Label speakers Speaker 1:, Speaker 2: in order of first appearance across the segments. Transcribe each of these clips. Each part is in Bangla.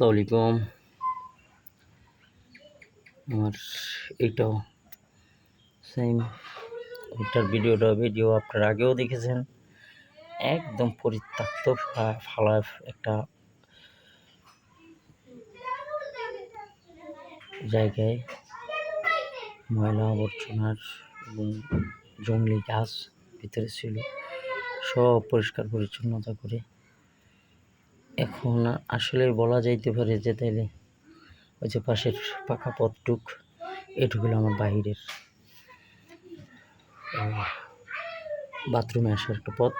Speaker 1: আসসালামু আলাইকুম। আমার এইটাও সেম ওইটার ভিডিওটা ভিডিও আপনারা আগেও দেখেছেন। একদম পরিত্যক্ত ফালা একটা জায়গায় ময়লা আবর্জনার এবং জঙ্গলি গাছ ভিতরে ছিল, সব পরিষ্কার পরিচ্ছন্নতা করে এখন আসলে বলা যাইতে পারে যে তাইলে ওই যে পাশের পাকা পথটুক এটুকু হলো আমার বাহিরের। বাথরুমে আসার একটা পথ।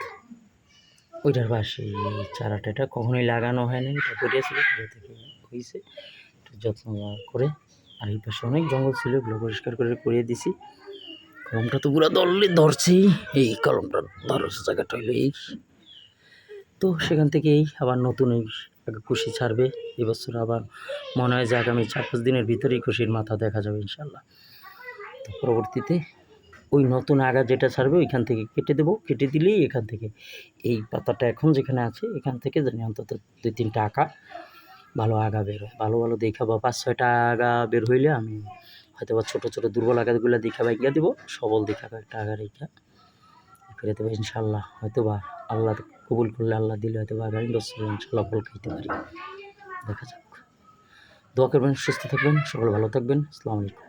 Speaker 1: ওইটার পাশে চারাটা, এটা কখনোই লাগানো এটা করিয়েছিল এটা থেকে হয়েছে যত্ন করে। আর এই পাশে অনেক জঙ্গল ছিল, এগুলো পরিষ্কার করে করিয়ে দিছি। কলমটা তো পুরো ধরলে ধরছেই, এই কলমটা ধরার জায়গাটা এই। তো সেখান থেকেই আবার নতুন খুশি ছাড়বে, এবছর আবার মনে হয় যে আগামী চার পাঁচ দিনের ভিতরেই খুশির মাথা দেখা যাবে ইনশাল্লাহ। তো পরবর্তীতে ওই নতুন আগা যেটা ছাড়বে ওইখান থেকে কেটে দেবো, কেটে দিলেই এখান থেকে এই পাতাটা এখন যেখানে আছে এখান থেকে জানি অন্তত দুই তিনটা আঁকা ভালো আগা বের হয়। ভালো ভালো দেখা বা পাঁচ ছয়টা আগা বের হইলে আমি হয়তো বা ছোটো ছোটো দুর্বল আগাগুলো দেখা বাইকা দেবো, সবল দেখা একটা আগা রেখা করে দেবো ইনশাল্লাহ। হয়তো বা আল্লাহ কবুল করলে আল্লাহ দিলে হয়তো বা আগামী বছর ইনশাল্লাহ ফল খাইতে পারি। দেখা যাক। দোয়া করবেন, সুস্থ থাকবেন, সকলে ভালো থাকবেন। আসসালামু আলাইকুম।